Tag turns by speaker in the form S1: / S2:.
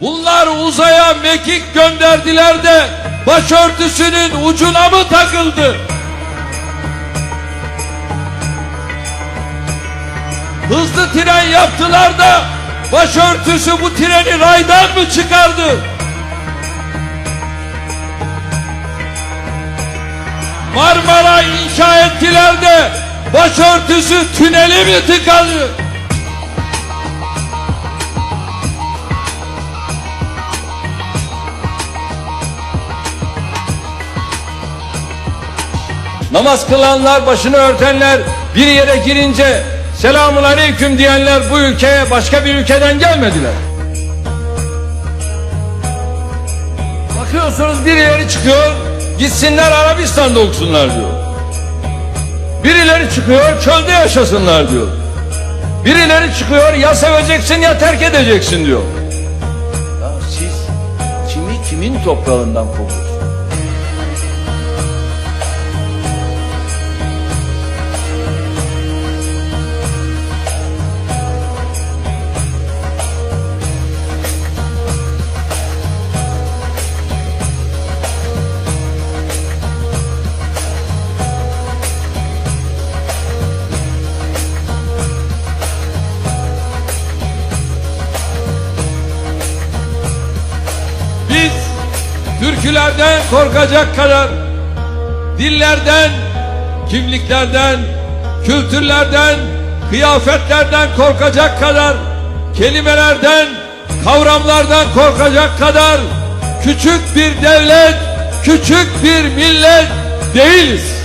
S1: Bunlar uzaya mekik gönderdiler de başörtüsünün ucuna mı takıldı? Hızlı tren yaptılar da başörtüsü bu treni raydan mı çıkardı? Marmara inşa ettiler de başörtüsü tüneli mi tıkadı? Namaz kılanlar, başını örtenler, bir yere girince selamun aleyküm diyenler bu ülkeye başka bir ülkeden gelmediler. Bakıyorsunuz birileri çıkıyor, gitsinler Arabistan'da okusunlar diyor. Birileri çıkıyor, çölde yaşasınlar diyor. Birileri çıkıyor, ya seveceksin ya terk edeceksin diyor. Ya siz kimi kimin toprağından kovuyorsunuz? Türkülerden korkacak kadar dillerden, kimliklerden, kültürlerden, kıyafetlerden korkacak kadar kelimelerden, kavramlardan korkacak kadar küçük bir devlet, küçük bir millet değiliz.